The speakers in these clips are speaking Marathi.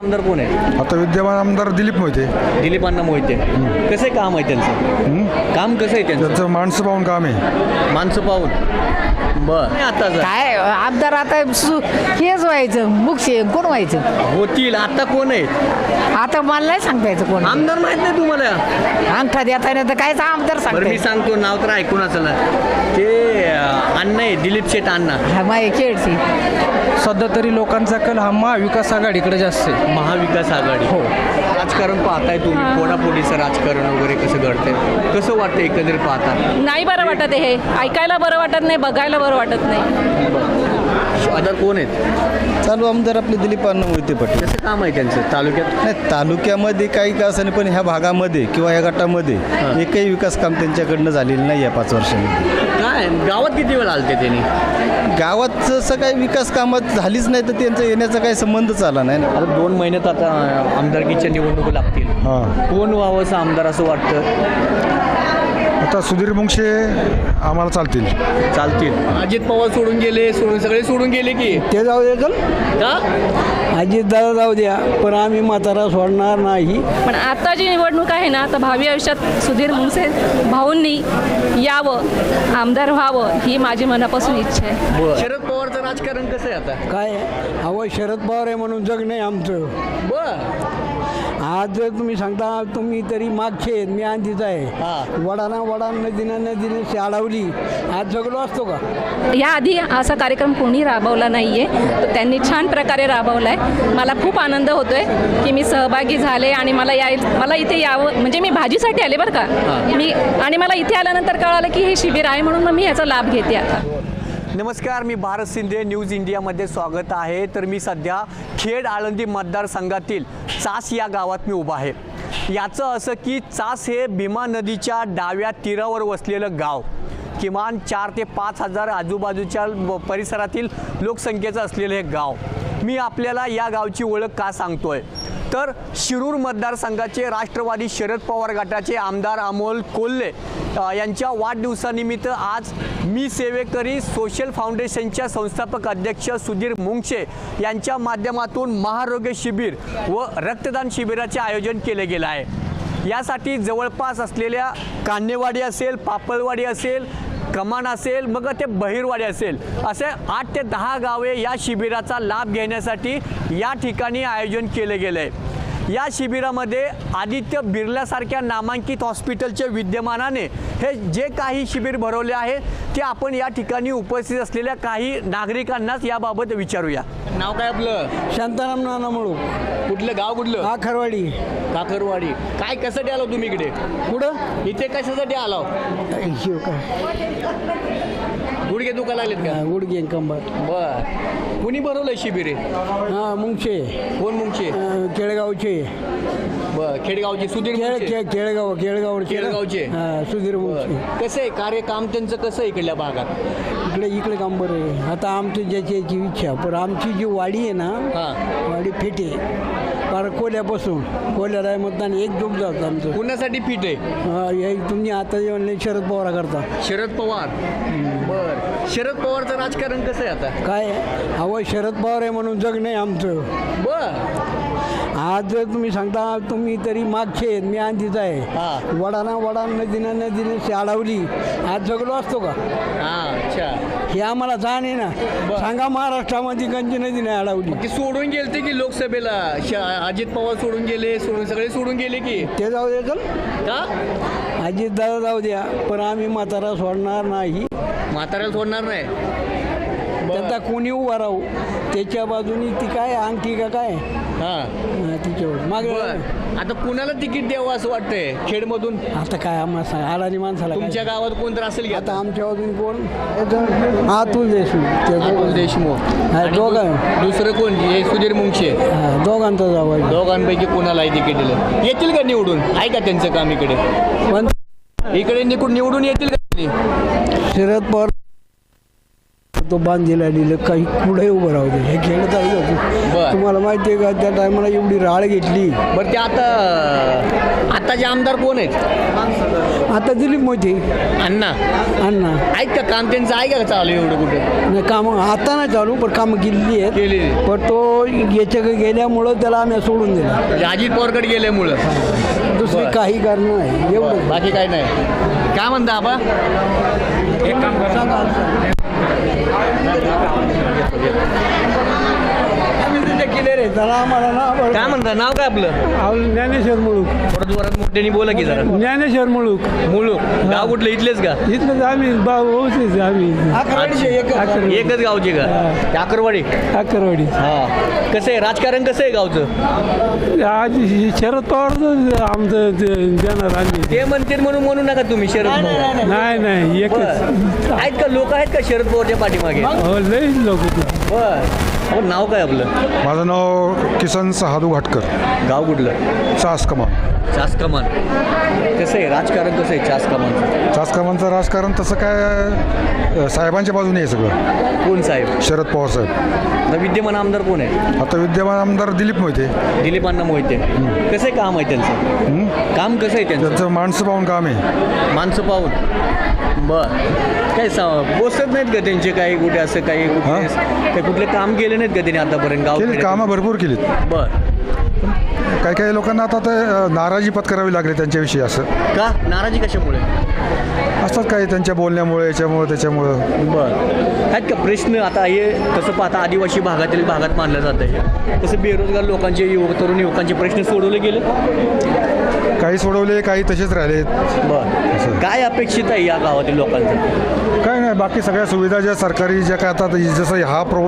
आमदार कोण आहे? आता विद्यमान आमदार दिलीप मोहिते. दिलीप अण्णा मोहिते. कसं आहे काम आहे त्यांचं? हं? काम कसं आहे त्यांचं? त्यांचं माणसं पाहून काम आहे. माणसं पाहून? बर. आता काय आमदार आता सु- हेच व्हायचं मुक्षे कोण व्हायचं? होतील. आता कोण आहेत? आता मला नाही सांगता यायचं कोण. आमदार माहीत नाही तुम्हाला. अंगठा देता नाही तर काय आमदार बरं सांगता मी सांगतो. नाव तर ऐकून असेल. ते अं, अण्णा आहे दिलीप शेठ अण्णा. हा माय खेळची सध्या तरी लोकांचा कल हा महाविकास आघाडीकडे जास्त आहे. महाविकास आघाडी. हो. राजकारण पाहताय तुम्ही. पोटापोटीचं राजकारण वगैरे कसं घडतंय? कसं वाटतं एकंदरीत पाहता? नाही बरं वाटत आहे हे. ऐकायला बरं वाटत नाही बघायला बरं वाटत नाही. आता कोण आहेत? चालू आमदार आपले दिलीप अण्णा मोहिते पाटील. कसं काम आहे त्यांचं? तालुक्यात? नाही तालुक्यामध्ये काही का असं नाही पण ह्या भागामध्ये किंवा या गटामध्ये एकही विकास काम त्यांच्याकडनं झालेलं नाही आहे पाच वर्षांमध्ये. काय? गावात किती वेळ आलते त्यांनी? गावात जसं काही विकास कामात झालीच नाही तर त्यांचा येण्याचा काही संबंधच आला नाही ना? आता दोन महिन्यात आता आमदारकीच्या निवडणुका लागतील. हां. कोण व्हावं असं आमदार असं वाटतं? आता सुधीर मुंगशे आम्हाला चालतील. चालतील. अजित पवार सोडून गेले सोडून सगळे सोडून गेले की? ते जाऊ दे चल. का? अजित दादा जाऊ द्या पण आम्ही म्हातारा सोडणार नाही. पण आता जी निवडणूक आहे ना तर भावी आयुष्यात सुधीर मुंगसे भाऊंनी यावं आमदार व्हावं ही माझी मनापासून इच्छा आहे. शरद पवारचं राजकारण कसं आहे आता? काय हवं शरद पवार आहे म्हणून जग नाही आमचं. बर. आज जर तुम्ही सांगता तुम्ही तरी मागचे मी आंधीच हा. आहे वडाना वडा नदीनं नदीनं शाळावली. आज जगलो असतो का? याआधी असा कार्यक्रम कोणी राबवला नाही आहे तर त्यांनी छान प्रकारे राबवला आहे मला खूप आनंद होतो आहे की मी सहभागी झाले आणि मला याय मला इथे यावं म्हणजे मी भाजीसाठी आले बरं का. मी आणि मला इथे आल्यानंतर कळालं की हे शिबिर आहे म्हणून मग मी ह्याचा लाभ घेते आता. नमस्कार मी भारत शिंदे न्यूज इंडियामध्ये स्वागत आहे. तर मी सध्या खेड आळंदी मतदारसंघातील चास या गावात मी उभा आहे. याचं असं की चास हे भीमा नदीच्या डाव्या तीरावर वसलेलं गाव. किमान चार ते पाच हजार आजूबाजूच्या परिसरातील लोकसंख्येचं असलेलं हे गाव. मी आपल्याला या गावची ओळख का सांगतोय? तर शिरूर मतदारसंघाचे राष्ट्रवादी शरद पवार गटाचे आमदार अमोल कोल्हे यांच्या वाढदिवसानिमित्त आज मी सेवेकरी सोशल फाउंडेशनच्या संस्थापक अध्यक्ष सुधीर मुंगशे यांच्या माध्यमातून महारोग्य शिबिर व रक्तदान शिबिराचे आयोजन केले गेलं आहे. यासाठी जवळपास असलेल्या कान्हेवाडी असेल पापलवाडी असेल कमान असेल मग ते बहिरवाडी असेल. असे आठ ते दहा गावे या शिबिराचा लाभ घेण्यासाठी या ठिकाणी आयोजन केले गेले आहे या शिबिरामध्ये आदित्य बिर्लासारख्या नामांकित हॉस्पिटलचे विद्यमानाने हे जे काही शिबिर भरवले आहे ते आपण या ठिकाणी उपस्थित असलेल्या काही नागरिकांनाच याबाबत विचारूया. नाव काय आपलं? शांताराम नाना म्हणू कुठलं गाव कुठलं? आखरवाडी काकरवाडी. काय कशासाठी आलो तुम्ही इकडे? कुठं? इथे कशासाठी आलो? काय? गुडघे दुखायला लागलेत का? गुडगे कंबर. बर. कुणी भरवलंय शिबिर हे? हां मुंगशे कोण मुंगचे? केळगावचे. बर खेडगावचे सुधीर केळ मुंगचे. केळगाव केळगाव केळगावचे? हां सुधीर मुंगशे. कसं आहे कार्य काम त्यांचं कसं आहे इकडल्या भागात? इकडे इकडे काम बरं आहे. आता आमची ज्याची याची इच्छा पण आमची जी वाडी आहे ना हा. वाडी फेटे पार कोल्यापासून कोल्याला मतदान एक जोग जातं आमचं. कुणासाठी फिट आहे? हा, हे तुम्ही आता जे म्हणले शरद पवारा करता. शरद पवार? शरद पवारचं राजकारण कसं आहे आता? काय हवं शरद पवार आहे म्हणून जग नाही आमचं. बर. आज जर तुम्ही सांगता तुम्ही तरी मागचे आहेत, मी आंधीच हा. आहे वडाना वडा नदीनं नदीनं शाळावली आज जगलो असतो का? हा अच्छा. हे आम्हाला जाण आहे ना. सांगा महाराष्ट्रामध्ये गंजी नदी नाही अडवली. की सोडून गेलते की लोकसभेला? श- अजित पवार सोडून गेले सोडून सगळे सोडून गेले की? ते जाऊ दे चल. का? अजित दादा जाऊ द्या पण आम्ही म्हातारा सोडणार नाही. म्हाताऱ्याला सोडणार नाही. त्यांचा कोणी उभा राहू त्याच्या बाजूनी ती काय अंगठी का काय? हा. हा, तिच्यावर. माग बर. आता कुणाला तिकीट द्यावं असं वाटतंय? खेडमधून? आता काय आम्हाला सांग आडानी माणसाला काय? तुमच्या गावात कोण तर असेल की आता आता? आमच्या बाजून कोण? अतुल देशमुख. ते अतुल दोघं. देशमुख. हा, आणि दोघं. दु- दुसरं कोण? हे सुधीर मुंगशे हा, दोघांचा जाऊ आहे. दोघांपैकी कोणालाही तिकीट दिलं. येतील का निवडून? आहे का त्यांचं काम इकडे. पण इकडे निवडून निवडून येतील का? त्यांनी? शरद पवार तो बांधीला दिलं काही पुढे उभं राहू दे. हे खेळ चालू. होते तुम्हाला माहिती आहे का त्या टायमाला एवढी राळ घेतली. बरं ते आता आताचे आमदार कोण आहेत? आता दिलीप मोठी अण्णा. अण्णा. आहेत का काम त्यांचं आहे का चालू एवढं कुठं? नाही कामं आता नाही चालू पण कामं केलेली आहेत. केलेली. पण तो याच्या गेल्यामुळं त्याला आम्ही सोडून दिला. म्हणजे अजित पवारकडे गेल्यामुळं. दुसरी बरं. काही कारण नाही. एवढं. बाकी काय नाही. काय म्हणता आबा? एक काम क्लिअर आहे त्याला आम्हाला ना काय म्हणता नाव काय आपलं? ज्ञानेश्वर मुळूक. परत वरात मोठ्याने बोला की जरा. ज्ञानेश्वर मुळूक. मुलूक गाव कुठलं इथलेच का? इथलं आम्ही भाऊच आम्ही. एकच. गावचे का? टाकरवाडी अकरवाडी? हा. कसं आहे राजकारण कसं आहे गावचं? आज शरद पवार आमचं देणार आम्ही. ते म्हणते म्हणून म्हणू नका तुम्ही शरद पवार. नाही नाही. बरं. आहेत का लोक आहेत का शरद पवारच्या पाठीमागे? हो लई लोक बर. हो नाव काय आपलं? माझं नाव किसन सहादू घाटकर. गाव कुठलं? चास कमान चास कमान कसं आहे? राजकारण कसं आहे चास कमानचं राजकारण तसं काय अ, साहेबांच्या बाजूने आहे सगळं. कोण साहेब? शरद पवार साहेब. आता विद्यमान आमदार कोण आहे? आता विद्यमान आमदार दिलीप मोहिते. दिलीपांना मोहिते. कसं आहे काम आहे त्यांचं? हं? काम कसं आहे त्यांचं? त्यांचं माणसं पाहून काम आहे. माणसं पाहून? बर. काय सा बोसत नाहीत का त्यांचे काही कुठे असं काही कुठले काही कुठले काम केले नाहीत का त्यांनी आतापर्यंत? गाव केली कामं भरपूर केलीत. बर. काही काही लोकांना आता ते नाराजी पत्करावी लागली त्यांच्याविषयी असं. का? नाराजी कशामुळे? असतात काही त्यांच्या बोलण्यामुळे याच्यामुळे त्याच्यामुळं. बर. आहेत का प्रश्न? आता हे तसं पाहता आदिवासी भागातील भागात मानलं जातं हे तसं बेरोजगार लोकांचे युवक तरुण युवकांचे प्रश्न सोडवले गेले काही सोडवले काही तसेच राहिलेत बर. काय अपेक्षित आहे या गावातील लोकांचं? काय नाही बाकी सगळ्या सुविधा ज्या सरकारी ज्या काय आता जसं हा प्रो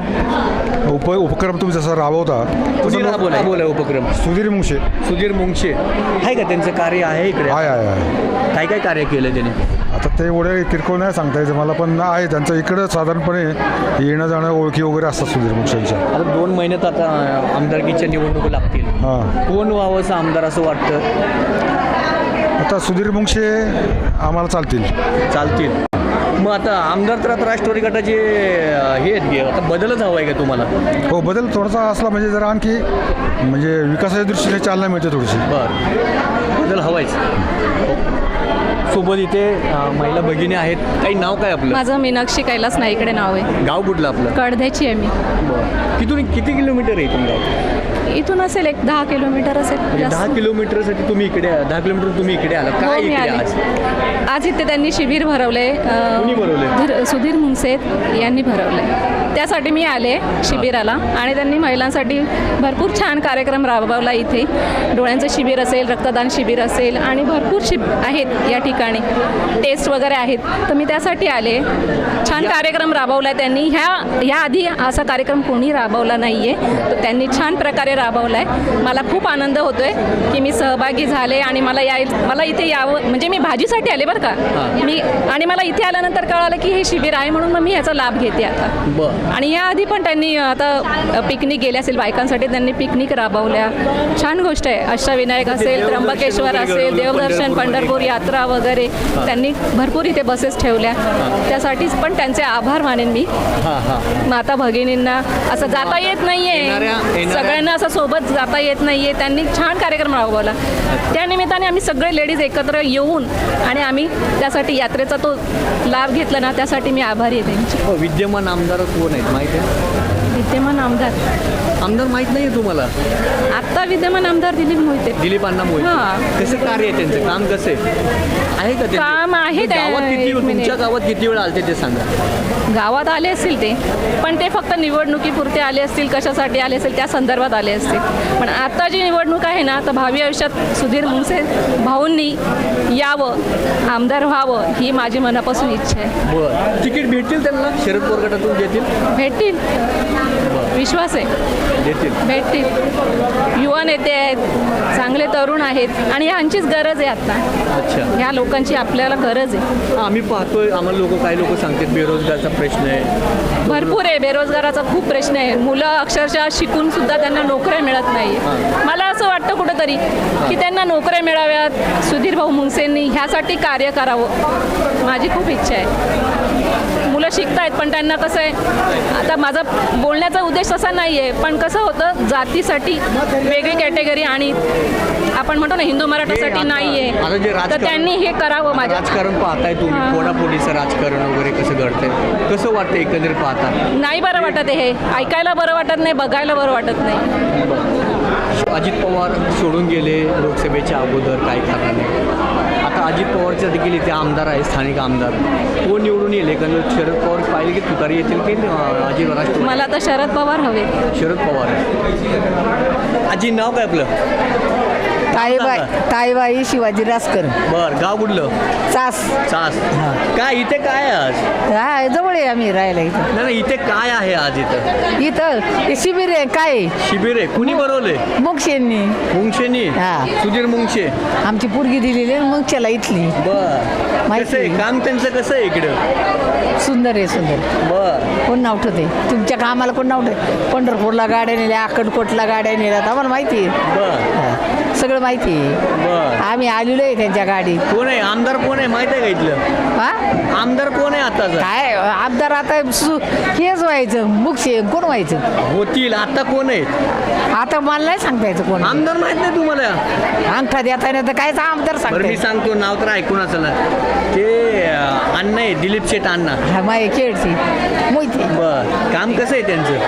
उप उपक्रम तुम्ही जसा राबवता कुणी उपक्रम. सुधीर मुंगशे. सुधीर मुंगशे. आहे का त्यांचं कार्य आहे इकडे? आहे आहे काय काय कार्य केलं त्याने? आता ते एवढे किरकोळ नाही सांगता यायचं मला पण आहे त्यांचं इकडं साधारणपणे येणं जाणं ओळखी वगैरे असतात सुधीर मुंगशेंच्या आता दोन महिन्यात आता आमदारकीच्या निवडणुका लागतील. हां. कोण व्हावं असं आमदार असं वाटतं? आता सुधीर मुंगशे आम्हाला चालतील. चालतील. मग आता आमदार तर आता राष्ट्रवादी गटाचे अं, हे आहेत की आता बदलच हवा आहे का तुम्हाला? हो बदल थोडासा असला म्हणजे जरा आणखी म्हणजे विकासाच्या दृष्टीने चालना मिळते थोडीशी. बरं. बदल हवायच. सोबत इथे महिला भगिनी आहेत. काही नाव काय आपलं? माझं मीनाक्षी कैलास नाईकडे नाव आहे. गाव कुठलं आपलं? कळध्याची आहे मी. बरं. किती किती किलोमीटर आहे गाव? इथून असेल एक दहा किलोमीटर असेल. म्हणजे जास्त. दहा किलोमीटरसाठी तुम्ही इकडे दहा किलोमीटर तुम्ही इकडे आला हो, काय मी इकडे आले. आज? आज इथे त्यांनी शिबिर भरवले कुणी भरवलंय? सुधीर मुंगसे यांनी भरवले. त्यासाठी मी आले शिबिराला आणि त्यांनी महिलांसाठी भरपूर छान कार्यक्रम राबवला इथे. डोळ्यांचं शिबिर असेल रक्तदान शिबिर असेल आणि भरपूर शिब आहेत या ठिकाणी. टेस्ट वगैरे आहेत. तर मी त्यासाठी आले. छान कार्यक्रम राबवला त्यांनी. ह्या ह्या आधी असा कार्यक्रम कोणी राबवला नाही आहे तर त्यांनी छान प्रकारे राबवला आहे मला खूप आनंद होतोय की मी सहभागी झाले आणि मला या मला इथे यावं म्हणजे मी भाजीसाठी आले बरं का. मी आणि मला इथे आल्यानंतर कळालं की हे शिबिर आहे म्हणून मग मी ह्याचा लाभ घेते आता. आणि याआधी पण त्यांनी आता पिकनिक गेले असेल बायकांसाठी त्यांनी पिकनिक राबवल्या. छान गोष्ट आहे. अष्टविनायक असेल त्र्यंबकेश्वर वगैरे असेल देवदर्शन. पंढरपूर यात्रा वगैरे त्यांनी भरपूर इथे बसेस ठेवल्या. त्यासाठीच पण त्यांचे आभार मानेन मी. माता भगिनींना. असं जाता येत नाहीये. सगळ्यांना असं सोबत जाता येत नाहीये. त्यांनी छान कार्यक्रम राबवला. त्या निमित्ताने आम्ही सगळे लेडीज एकत्र येऊन आणि आम्ही त्यासाठी यात्रेचा तो लाभ घेतला ना त्यासाठी मी आभारी आहे त्यांची विद्यमान आमदार कोण आहेत? माहिती आहे? विद्यमान आमदार. आमदार माहीत नाही आहे तुम्हाला? आत्ता विद्यमान आमदार दिलीप मोहिते. दिलीप अण्णा मोहिते. हां. कसं कार्य आहे त्यांचं? काम कसं आहे? आहे का त्यांचं? काम आहे त्या- गावात किती एक मिनिट. तुमच्या गावात किती वेळ आलते ते सांगा. गावात आले असतील ते पण ते फक्त निवडणुकीपुरते आले असतील कशासाठी आले असतील त्या संदर्भात आले असतील. पण आता जी निवडणूक आहे ना तर भावी आयुष्यात सुधीर मुंगसे भाऊंनी यावं आमदार व्हावं ही माझी मनापासून इच्छा आहे. बरं. तिकीट भेटतील त्यांना? शरद पवार गटातून देतील भेटतील विश्वास आहे. भेटतील. युवा नेते आहेत चांगले तरुण आहेत आणि ह्यांचीच गरज आहे आता. अच्छा. ह्या लोकांची आपल्याला गरज आहे. आम्ही पाहतोय आम्हाला लोक काही लोक सांगतात बेरोजगारचा प्रश्न आहे. भरपूर आहे बेरोजगाराचा खूप प्रश्न आहे. मुलं अक्षरशः शिकून सुद्धा त्यांना नोकऱ्या मिळत नाही मला असं वाटतं कुठंतरी की त्यांना नोकऱ्या मिळाव्यात. सुधीर भाऊ मुंगसेंनी ह्यासाठी कार्य करावं. माझी खूप इच्छा आहे. शिकतायत पण त्यांना कसं आहे आता माझा बोलण्याचा उद्देश तसा नाही आहे पण कसं होतं जातीसाठी वेगळी कॅटेगरी आणि आपण म्हणतो ना हिंदू मराठासाठी नाही आता जे आहे तर राजकारण- त्यांनी हे करावं माझ्या राजकारण पाहताय तुम्ही हां. कोणापोटीचं राजकारण वगैरे कसं घडतंय? कसं वाटतं एकंदरीत पाहता नाही बरं वाटत आहे हे. ऐकायला बरं वाटत नाही बघायला बरं वाटत नाही. अजित पवार सोडून गेले लोकसभेच्या अगोदर काही कारणाने? अजित पवारच्या देखील इथे आमदार आहे स्थानिक आमदार. कोण निवडून येईल? एकंदर शरद पवार पाहिजे की तुतारी येतील की अजित राष्ट्रवादी मला तर शरद पवार हवे. शरद पवार. आजी नाव काय आपलं? ताईबाई ताईबाई शिवाजी रासकर. बर गाव कुठलं? चास. सास काय इथे काय आहे आज? हा जवळ आहे आम्ही राहायला इथं. नाही नाही इथे काय आहे आज इथं? इथं हे शिबिर आहे काय? शिबिर आहे. कुणी बनवले मुक्षेंनी मुंगशेनी. हा. सुधीर मुंगशे. आमची पोरगी दिलेली आहे मुंगच्याला इथली. बर. माहिती कसं आहे? आहे. काम त्यांचं कसं आहे इकडं? सुंदर आहे सुंदर. बर. कोण नाव ठेवते तुमच्या कामाला कोण नाव ठेवते पंढरपूरला गाड्या नेल्या अक्कलकोटला गाड्या नेल्या आम्हाला माहिती आहे. बर. सगळं माहिती आहे. बर. आम्ही आलेलो आहे त्यांच्या गाडीत. कोण आहे? आमदार कोण आहे माहीत आहे का इथलं? हा? आमदार कोण आहे आताच? काय? आमदार आता सु- हेच व्हायचं मुक्षे कोण व्हायचं? होतील. आता कोण आहेत आता मला नाही सांगता यायचं कोण आमदार माहीत नाही तुम्हाला? अंगठा देता नाही तर कायच आमदार बरं मी सांगता सांगतो. नाव तर ऐकून असेल. ना ते अं, अण्णा आहे दिलीप शेठ अण्णा. माय खेळची मोहिती. बर. काम कसं आहे त्यांचं?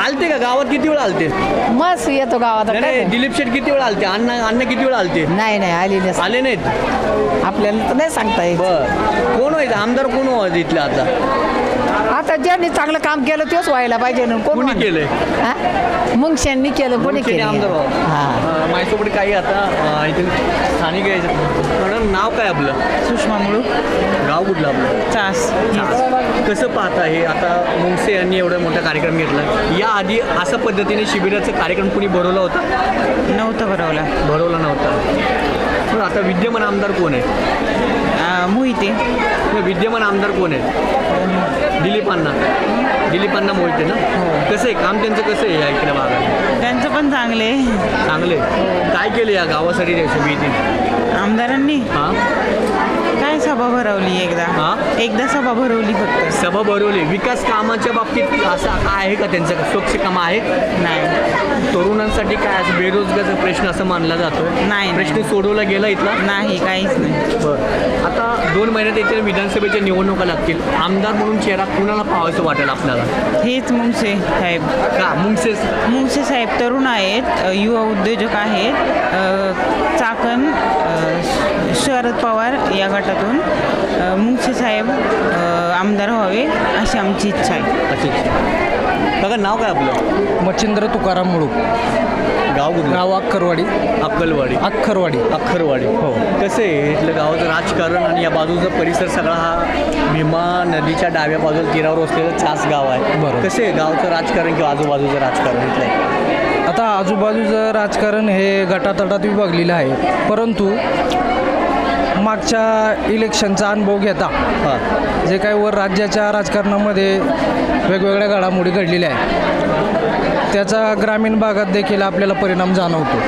आलते का? गावात किती वेळ आलते? मस्त येतो गावात. नाही? दिलीप शेठ किती वेळ आलते? अण्णा अण्णा किती वेळ आलते? नाही नाही आली नाही. आले नाहीत? आपल्याला तर नाही सांगता येत. बर. कोण व्हायचं आमदार कोण व्हायचं इथलं आता? आता ज्यांनी चांगलं काम केलं तेच व्हायला पाहिजे ना. कोण कोणी म्हणणार? केलंय? हा? केलं कोणी मुंगशेनी केलं आमदार व्हावं. हा. अं, माझ्यासोबत काही आता अं, इथे स्थानिक आहे. मॅडम नाव काय आपलं? सुषमा मुळू. गाव कुठलं आपलं? चास. कसं पाहता हे? आता मुंगसे यांनी एवढा मोठा कार्यक्रम घेतला. या आधी अशा पद्धतीने शिबिराचा कार्यक्रम कुणी भरवला होता? नव्हतं भरवला. भरवला नव्हता. पण आता विद्यमान आमदार कोण आहे? मोहिते. विद्यमान आमदार कोण आहे? दिलीपांना. दिलीपांना मोहिते ना? कसं आहे? काम त्यांचं कसं आहे या इकडे भागात? त्यांचं पण चांगले चांगले काय केलं या गावासाठी त्या समितीने आमदारांनी? हां? सभा भरवली एकदा. हा? एकदा सभा भरवली फक्त. सभा भरवली. विकास कामाच्या बाबतीत असं काय आहे का त्यांचं? स्वच्छ कामं आहेत? नाही. तरुणांसाठी काय असं बेरोजगारचा प्रश्न असं मानला जातो नाही. प्रश्न सोडवला गेला इथला? नाही काहीच नाही. बरं. आता दोन महिन्यात येथील विधानसभेच्या निवडणुका लागतील. आमदार म्हणून चेहरा कुणाला पाहावंसं वाटेल आपल्याला? हेच मुंगसे साहेब. का? मुंगसेस मुंगसे साहेब तरुण आहेत युवा उद्योजक आहेत चाकण शरद पवार या गटातून मुंगसे साहेब आमदार व्हावे अशी आमची इच्छा आहे. काका नाव काय आपलं? मच्छिंद्र तुकाराम मुळू. गाव गाव अक्करवाडी अक्कलवाडी. अक्खरवाडी अख्खरवाडी. हो. कसं आहे इथलं गावाचं राजकारण आणि या बाजूचा परिसर सगळा हा भीमा नदीच्या डाव्या बाजूला तीरावर असलेलं चास गाव आहे. बरोबर. कसं आहे गावचं राजकारण किंवा आजूबाजूचं राजकारण इथलं? आता आजूबाजूचं राजकारण हे गटातटात विभागलेलं आहे. परंतु मागच्या इलेक्शनचा अनुभव घेता. जे काही वर राज्याच्या राजकारणामध्ये वेगवेगळ्या घडामोडी घडलेल्या आहेत. त्याचा ग्रामीण भागात देखील आपल्याला परिणाम जाणवतो.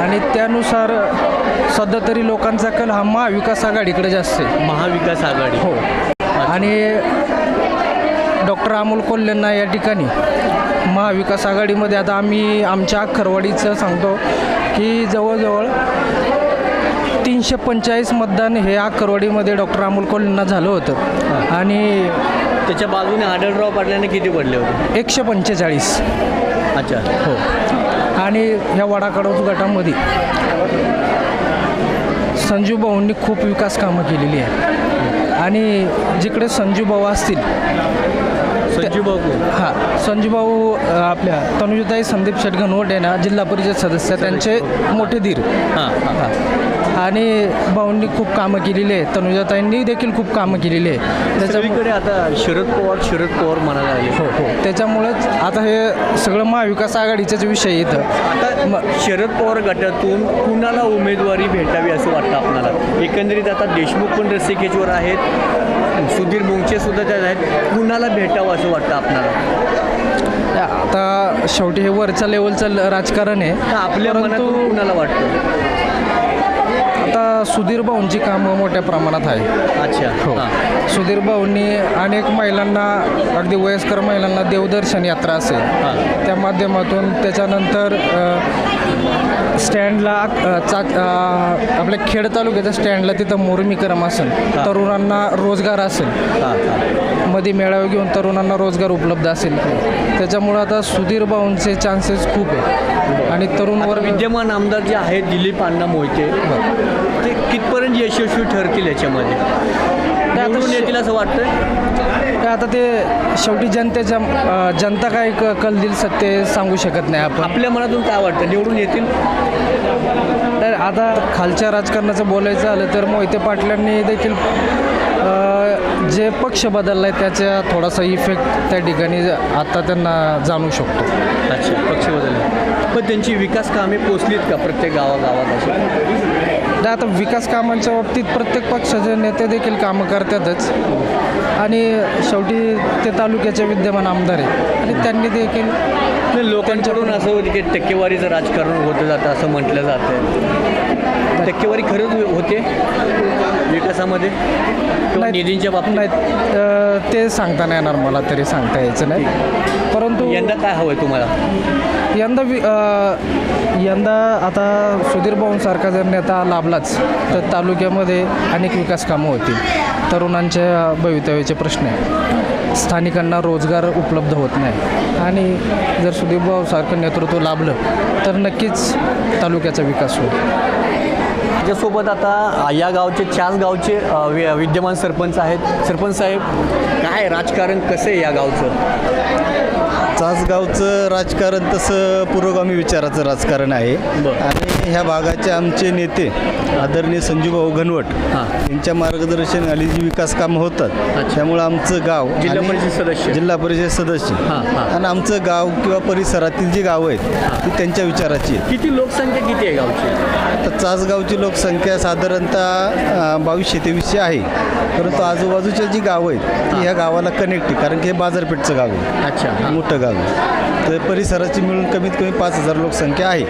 आणि त्यानुसार सध्या तरी लोकांचा कल हा महाविकास आघाडीकडे जास्त आहे. महाविकास आघाडी. हो. आणि डॉक्टर अमोल कोल्हेंना या ठिकाणी महाविकास आघाडीमध्ये आता आम्ही आमच्या खरवाडीचं सांगतो की जवळजवळ तीनशे पंचेचाळीस मतदान हे आकरवाडीमध्ये डॉक्टर अमोल कोल्हेंना झालं होतं. आणि त्याच्या बाजूने आढळराव पाटलाने किती पडले होते? एकशे पंचेचाळीस. अच्छा. हो. आणि ह्या वडाकडोज गटामध्ये संजू भाऊंनी खूप विकास कामं केलेली आहे आणि जिकडे संजू भाऊ असतील हां संजूभाऊ आपल्या तनुजताई संदीप शेट घनवट ना जिल्हा परिषद सदस्य त्यांचे मोठे धीर हां हां. हां. आणि भाऊंनी खूप कामं केलेली आहे. तनुजाताईंनी देखील खूप कामं केलेली आहे. त्याच्यामुळे सगळीकडे आता शरद पवार शरद पवार म्हणायला लागले. हो हो. त्याच्यामुळेच आता हे सगळं महाविकास आघाडीचेच विषय येतं आता म- शरद पवार गटातून कुणाला उमेदवारी भेटावी असं वाटतं आपल्याला? एकंदरीत आता देशमुख पण रस्सीखेचवर आहेत. सुधीर मुंगचे सुद्धा त्यात आहेत. कुणाला भेटावं असं वाटतं आपल्याला आता शेवटी हे वरच्या लेवलचं राजकारण आहे. आपल्या मनातून कुणाला वाटतं? सुधीर भाऊंची कामं मोठ्या प्रमाणात आहे. अच्छा. हो. सुधीर भाऊंनी अनेक महिलांना अगदी वयस्कर महिलांना देवदर्शन यात्रा असेल त्या माध्यमातून त्याच्यानंतर स्टँडला अ, चा अ, आपल्या खेड तालुक्याच्या स्टँडला तिथं मोरमीकरम असेल तरुणांना रोजगार असेल. मध्ये मेळावे घेऊन तरुणांना रोजगार उपलब्ध असेल. त्याच्यामुळं आता सुधीर भाऊंचे चान्सेस खूप आहे आणि तरुण वर्ग विद्यमान आमदार जे आहेत दिलीप अण्णा मोहिते ते कितपर्यंत यशस्वी ठरतील याच्यामध्ये? निवडून येतील असं वाटतं काय आता ते शेवटी जनतेच्या जनता काय कल दिल सत्य सांगू शकत नाही आपण. आपल्या मनातून काय वाटतं? निवडून येतील? तर आता खालच्या राजकारणाचं बोलायचं झालं तर मोहिते पाटलांनी देखील जे पक्ष बदलला आहे त्याचा थोडासा इफेक्ट त्या ठिकाणी आता त्यांना जाणू शकतो. अच्छा पक्ष बदलले. पण त्यांची विकास कामे पोचलीत का प्रत्येक गावागावात अशी तर आता विकास कामांच्या बाबतीत प्रत्येक पक्षाचे नेते देखील कामं करतातच. आणि शेवटी ते तालुक्याचे विद्यमान आमदार आहेत. आणि त्यांनी देखील लोकांच्याकडून असं की टक्केवारीचं राजकारण होतं जातं असं म्हटलं जातं टक्केवारी खरंच होते. विकासामध्ये? निधींच्या बाबतीत? नाही ते सांगता नाही येणार मला तरी सांगता यायचं नाही. परंतु यंदा काय हवंय तुम्हाला? यंदा वि यंदा आता सुधीर भाऊंसारखा जर नेता लाभलाच तर तालुक्यामध्ये अनेक विकास कामं होतील. तरुणांच्या भवितव्याचे प्रश्न आहे स्थानिकांना रोजगार उपलब्ध होत नाही. आणि जर सुधीर भाऊसारखं नेतृत्व लाभलं तर नक्कीच तालुक्याचा विकास होईल. त्याच्यासोबत आता या गावचे चार गावचे विद्यमान सरपंच आहेत. सरपंच साहेब काय राजकारण कसं आहे या गावचं? चासगावचं राजकारण तसं पुरोगामी विचाराचं राजकारण आहे. आणि ह्या भागाचे आमचे नेते आदरणीय संजूभाऊ घनवट हां. यांच्या मार्गदर्शनाखाली जी विकास कामं होतात. त्यामुळं आमचं गाव जिल्हा परिषद सदस्य. जिल्हा परिषद सदस्य. आणि आमचं गाव किंवा परिसरातील जी गावं आहेत ती त्यांच्या विचाराची किती लोकसंख्या किती आहे गावची? तर चासगावची लोकसंख्या साधारणतः बावीसशे तेवीसशे आहे. परंतु आजूबाजूच्या जी गावं आहेत ती ह्या गावाला कनेक्ट आहे. कारण की हे बाजारपेठचं गाव आहे. अच्छा. मोठं गाव आहे. तर परिसराची मिळून कमीत कमी पाच हजार लोकसंख्या आहे.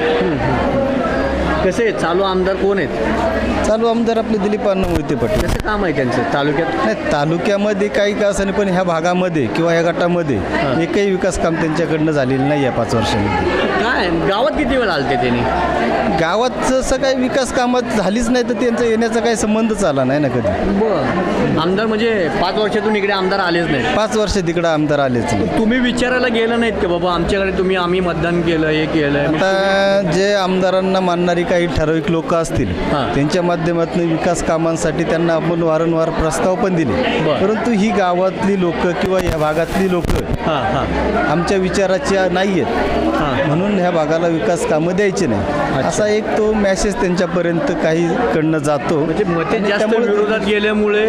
कसे आहेत? चालू आमदार कोण आहेत? चालू आमदार आपले दिलीप अण्णा मोहिते पाटील. कसं काम आहे त्यांचं? तालुक्यात? नाही तालुक्यामध्ये काही का असं पण ह्या भागामध्ये किंवा ह्या गटामध्ये एकही विकास काम त्यांच्याकडनं झालेलं नाही आहे पाच वर्षामध्ये. काय? गावात किती वेळ आलते त्यांनी? गावात जसं काही विकास कामात झालीच नाही तर त्यांचा येण्याचा काही संबंधच आला नाही ना कधी. बर. आमदार म्हणजे पाच वर्षातून इकडे आमदार आलेच नाही पाच वर्ष तिकडं आमदार आलेच नाही तुम्ही विचारायला गेलं नाहीत का बाबा आमच्याकडे तुम्ही आम्ही मतदान केलं हे केलं? आता जे आमदारांना मानणारी काही ठराविक लोक असतील. त्यांच्या माध्यमातून विकास कामांसाठी त्यांना आपण वारंवार प्रस्ताव पण दिले. परंतु ही गावातली लोक किंवा ह्या भागातली लोक हां हां. आमच्या विचाराची नाही आहेत हां. म्हणून ह्या भागाला विकास कामं द्यायची नाही. असा एक तो मेसेज त्यांच्यापर्यंत काही कडनं जातो. म्हणजे विरोधात गेल्यामुळे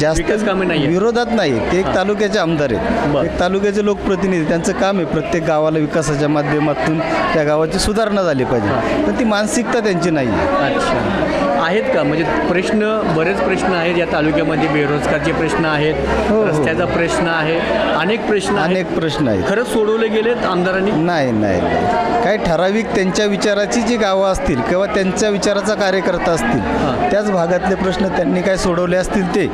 जास्त नाहीये. विरोधात नाही ते एक तालुक्याचे आमदार आहेत. एक तालुक्याचे लोकप्रतिनिधी त्यांचं काम आहे प्रत्येक गावाला विकासाच्या माध्यमातून त्या गावाची सुधारणा झाली पाहिजे. पण ती मानसिकता त्यांची नाही आहे आहेत का? म्हणजे प्रश्न बरेच प्रश्न आहेत या तालुक्यामध्ये बेरोजगारचे प्रश्न आहेत हो. रस्त्याचा प्रश्न आहे अनेक प्रश्न अनेक प्रश्न आहेत. खरंच सोडवले गेलेत आमदारांनी? नाही नाही नाही. काही ठराविक त्यांच्या विचाराची जी गावं असतील किंवा त्यांच्या विचाराचा कार्यकर्ता असतील हां. त्याच भागातले प्रश्न त्यांनी काय सोडवले असतील ते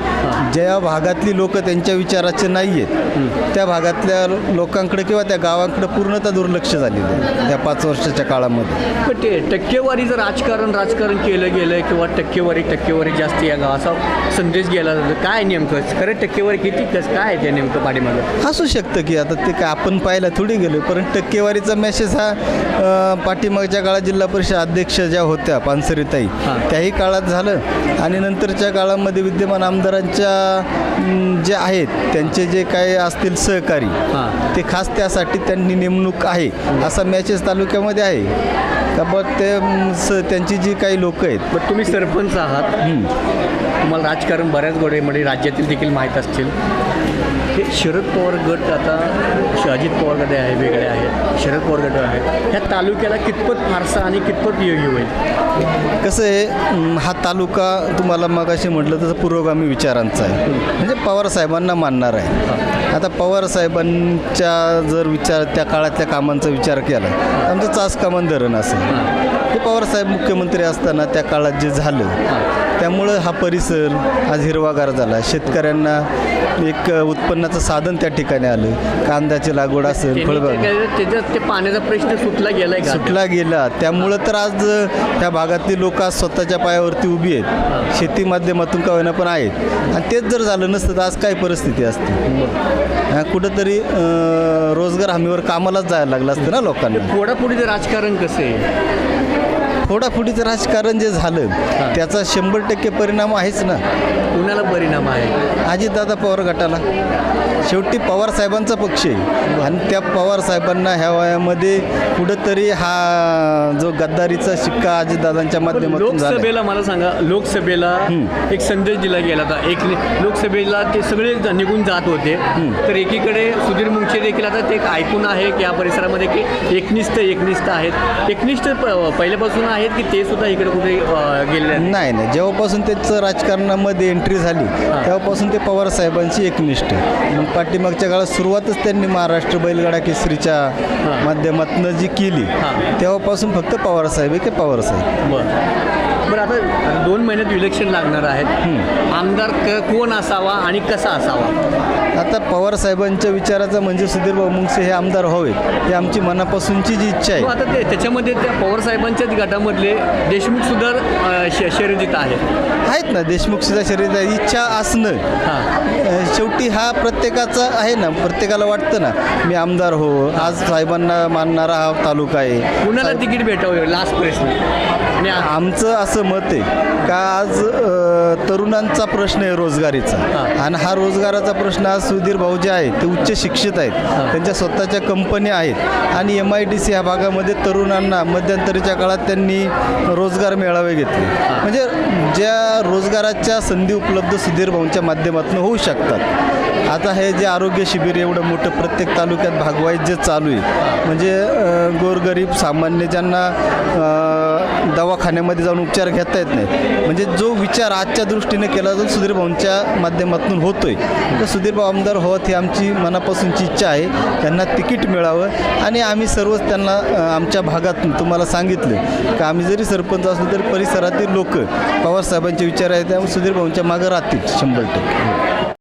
ज्या भागातली लोक त्यांच्या विचाराचे नाही आहेत त्या भागातल्या लोकांकडे किंवा त्या गावांकडे पूर्णतः दुर्लक्ष झालेलं आहे त्या पाच वर्षाच्या काळामध्ये. पण ते टक्केवारीचं राजकारण राजकारण केलं गेलं किंवा टक्केवारी टक्केवारी जास्त या गाव असा संदेश गेला जातो. काय नेमकं? खरं टक्केवारी किती? कसं काय आहे ते नेमकं पाठीमागं? असू शकतं की आता ते काय आपण पाहायला थोडी गेलो पण टक्केवारीचा मेसेज हा पाठीमागच्या काळात जिल्हा परिषद अध्यक्ष ज्या होत्या पानसरीताई. त्याही काळात झालं. आणि नंतरच्या काळामध्ये विद्यमान आमदारांच्या जे आहेत त्यांचे जे काय असतील सहकारी हां. ते खास त्यासाठी त्यांनी नेमणूक आहे असा मॅचेस तालुक्यामध्ये आहे. का बघ ते त्यांची जी काही लोक आहेत पण तुम्ही सरपंच आहात. तुम्हाला राजकारण बऱ्याच गोडे म्हणजे राज्यातील देखील माहीत असतील. हे शरद पवार गट आता अजित पवार गट आहे वेगळे आहेत. शरद पवार गट आहे ह्या तालुक्याला कितपत फारसा आणि कितपत योग्य होईल? कसं आहे हा तालुका तुम्हाला मगाशी म्हटलं तसं पुरोगामी विचारांचा आहे. म्हणजे पवार साहेबांना मानणार आहे. आता पवार साहेबांच्या जर विचार त्या काळातल्या कामांचा विचार केला आमचं चास कामान धरण असेल हे. पवार साहेब मुख्यमंत्री असताना त्या काळात जे झालं त्यामुळं हा परिसर आज हिरवागार झाला. शेतकऱ्यांना एक उत्पन्नाचं साधन त्या ठिकाणी आलं. कांद्याची लागवड असेल फळबाग. त्याच्यात ते पाण्याचा प्रश्न सुटला गेलाय का? सुटला गेला. त्यामुळं तर आज त्या भागातली लोक आज स्वतःच्या पायावरती उभी आहेत. शेती माध्यमातून का होईना पण आहेत. आणि तेच जर झालं नसतं तर आज काय परिस्थिती असते? कुठंतरी रोजगार हमीवर कामालाच जायला लागलं असतं ना लोकांना. फोडाफोडीचं राजकारण कसं आहे? फोडाफोडीचं राजकारण जे झालं त्याचा शंभर टक्के परिणाम आहेच ना. कुणाला परिणाम आहे? अजितदादा पवार गटाला. शेवटी पवार साहेबांचा पक्ष आहे. आणि त्या पवार साहेबांना ह्या वयामध्ये कुठंतरी हा जो गद्दारीचा शिक्का अजितदादांच्या माध्यमातून लोकसभेला मला सांगा लोकसभेला एक संदेश दिला गेला होता. एक लोकसभेला ते सगळे निघून जात होते. तर एकीकडे सुधीर मुंगशे देखील आता ते एक ऐकून आहे की या परिसरामध्ये की एकनिष्ठ एकनिष्ठ आहेत. एकनिष्ठ पहिल्यापासून आहेत की ते सुद्धा इकडे कुठे गेले? नाही नाही. जेव्हापासून त्याचं राजकारणामध्ये एंट्री झाली तेव्हापासून ते पवार साहेबांची एकनिष्ठ. मग पाठीमागच्या काळात सुरुवातच त्यांनी महाराष्ट्र बैलगाडा केसरीच्या माध्यमातून जी केली तेव्हापासून फक्त पवार साहेब आहे की पवार साहेब. बरं. बरं आता दोन महिन्यात इलेक्शन लागणार आहेत. आमदार क कोण असावा आणि कसा असावा? आता पवार साहेबांच्या विचाराचा म्हणजे सुधीर भाऊ मुंगसे हे आमदार व्हावेत ही आमची मनापासूनची जी इच्छा हो, आहे आता ते त्याच्यामध्ये त्या पवार साहेबांच्याच गटामधले देशमुख सुद्धा श- शर्यतीत आहेत. आहेत ना देशमुख सुद्धा शरीर इच्छा असणं हां. शेवटी हा प्रत्येकाचा आहे ना प्रत्येकाला वाटतं ना मी आमदार हो आज साहेबांना मानणारा हा तालुका आहे. कुणाला तिकीट भेटावं लास्ट प्रश्न? आणि आमचं असं मत आहे का आज तरुणांचा प्रश्न आहे रोजगारीचा. आणि हा रोजगाराचा प्रश्न आज सुधीर भाऊ जे आहेत ते उच्च शिक्षित आहेत त्यांच्या स्वतःच्या कंपन्या आहेत आणि एम आय डी सी ह्या भागामध्ये तरुणांना मध्यंतरीच्या काळात त्यांनी रोजगार मेळावे घेतले. म्हणजे ज्या रोजगाराच्या संधी उपलब्ध सुधीर भाऊंच्या माध्यमातून होऊ शकतात आता हे जे आरोग्य शिबिर एवढं मोठं प्रत्येक तालुक्यात भागवायच जे चालू आहे म्हणजे गोरगरीब सामान्य ज्यांना दवाखान्यामध्ये जाऊन उपचार घेता येत नाही. म्हणजे जो विचार आजच्या दृष्टीने केला जो सुधीर भाऊंच्या माध्यमातून होतोय. तर सुधीर भाऊ आमदार होत ही आमची मनापासूनची इच्छा आहे. त्यांना तिकीट मिळावं आणि आम्ही सर्वच त्यांना आमच्या भागातून तुम्हाला सांगितलं की आम्ही जरी सरपंच असलो तरी परिसरातील लोक पवारसाहेबांचे विचार आहेत त्यामुळे सुधीर भाऊंच्या मागं राहतील शंभर टक्के.